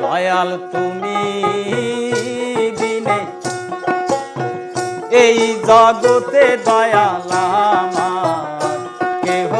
দয়াল তুমি দিনে এই জগতে দয়াল আমার। কেহ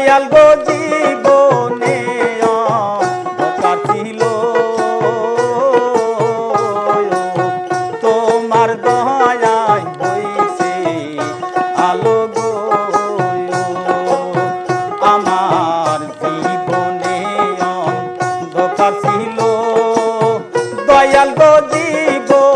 দয়াল গো জীবনে কাটিল তোমার দয়ায় হইছে আলো গো। আমার জীবনে অন্ধকার ছিল। দয়াল গো জীবন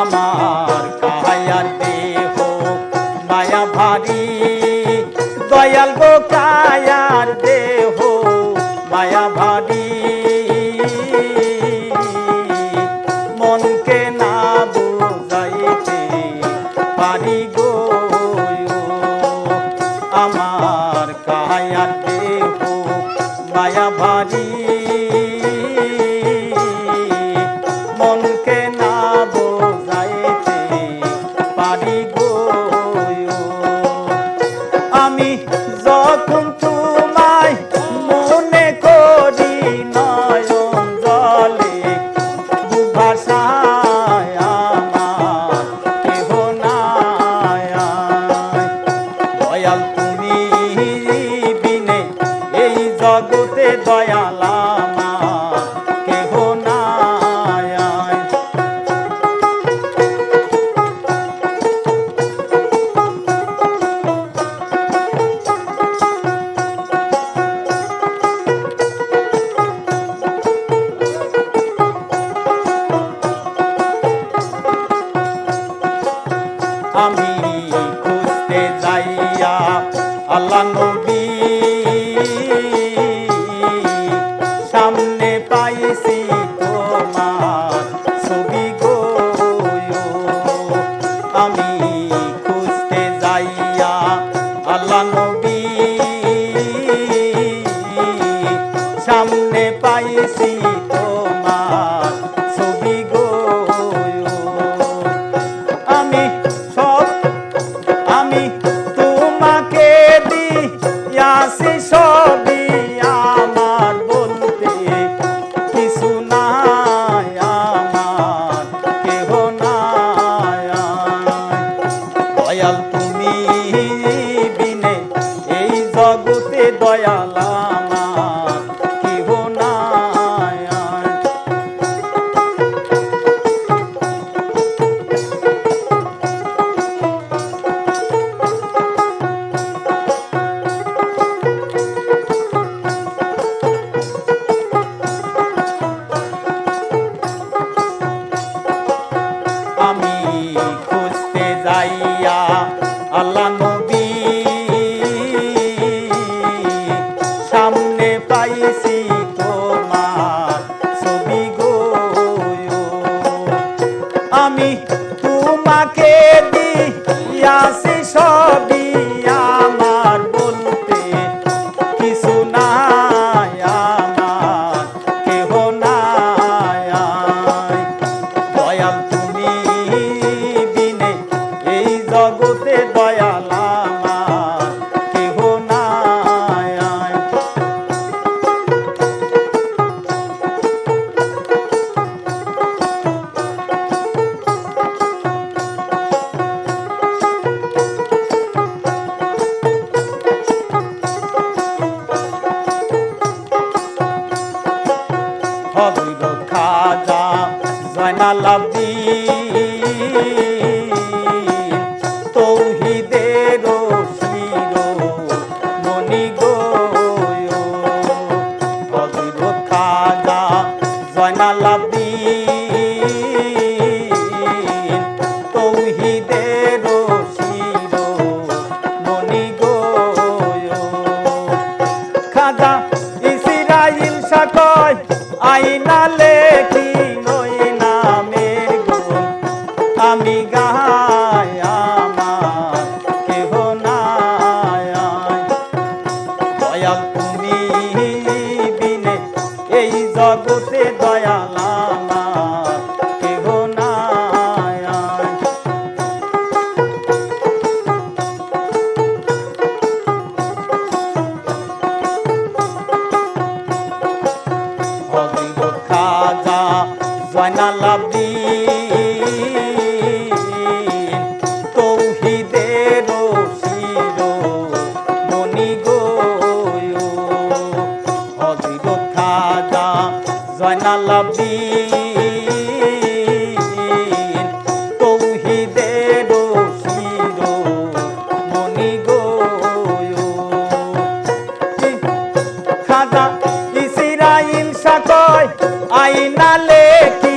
আমার কায়ার দেহ, মায়া ভারী। দয়াল গো কায়ার দেহ, মায়া ভারী। মনকে না বুঝাইতে পারি গো, আমার দাইয়া আল্লাহ নবী সামনে পাইছি তোমার ছবি আমি খুঁজতে যাইয়া আল্লাহ নবী সামনে পাইছি conhecer. আলামিন তৌহিদের শির মনি গো খাজা ইসিরাইল সাকয় আইনালে কি